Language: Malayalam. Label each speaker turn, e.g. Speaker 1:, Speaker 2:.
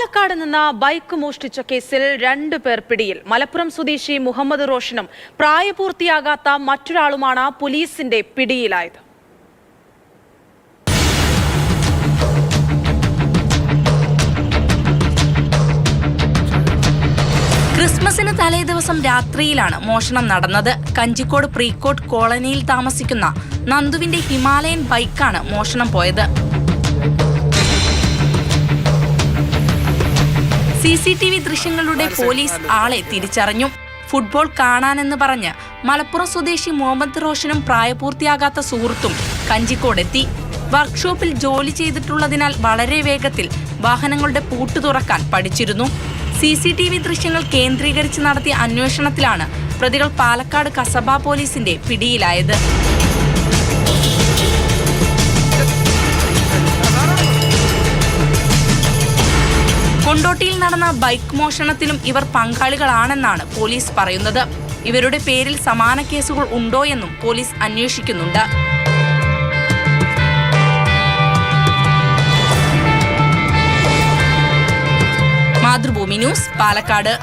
Speaker 1: പാലക്കാട് നിന്ന് ബൈക്ക് മോഷ്ടിച്ച കേസിൽ രണ്ടു പേർ പിടിയിൽ. മലപ്പുറം സ്വദേശി മുഹമ്മദ് റോഷനും പ്രായപൂർത്തിയാകാത്ത മറ്റൊരാളുമാണ് പോലീസിന്റെ പിടിയിലായത്.
Speaker 2: ക്രിസ്മസിന് തലേ ദിവസം രാത്രിയിലാണ് മോഷണം നടന്നത്. കഞ്ചിക്കോട് പ്രീക്കോട്ട് കോളനിയിൽ താമസിക്കുന്ന നന്ദുവിന്റെ ഹിമാലയൻ ബൈക്കാണ് മോഷണം പോയത്. സി സി ടി വി ദൃശ്യങ്ങളുടെ പോലീസ് ആളെ തിരിച്ചറിഞ്ഞു. ഫുട്ബോൾ കാണാനെന്ന് പറഞ്ഞ് മലപ്പുറം സ്വദേശി മുഹമ്മദ് റോഷനും പ്രായപൂർത്തിയാകാത്ത സുഹൃത്തും കഞ്ചിക്കോടെത്തി. വർക്ക്ഷോപ്പിൽ ജോലി ചെയ്തിട്ടുള്ളതിനാൽ വളരെ വേഗത്തിൽ വാഹനങ്ങളുടെ പൂട്ട് തുറക്കാൻ പഠിച്ചിരുന്നു. സി സി ടി വി ദൃശ്യങ്ങൾ കേന്ദ്രീകരിച്ച് നടത്തിയ അന്വേഷണത്തിലാണ് പ്രതികൾ പാലക്കാട് കസബ പോലീസിന്റെ പിടിയിലായത്. കൊണ്ടോട്ടിയിൽ നടന്ന ബൈക്ക് മോഷണത്തിലും ഇവർ പങ്കാളികളാണെന്നാണ് പോലീസ് പറയുന്നത്. ഇവരുടെ പേരിൽ സമാന കേസുകൾ ഉണ്ടോ എന്നും പോലീസ് അന്വേഷിക്കുന്നുണ്ട്. മാതൃഭൂമി ന്യൂസ് പാലക്കാട്.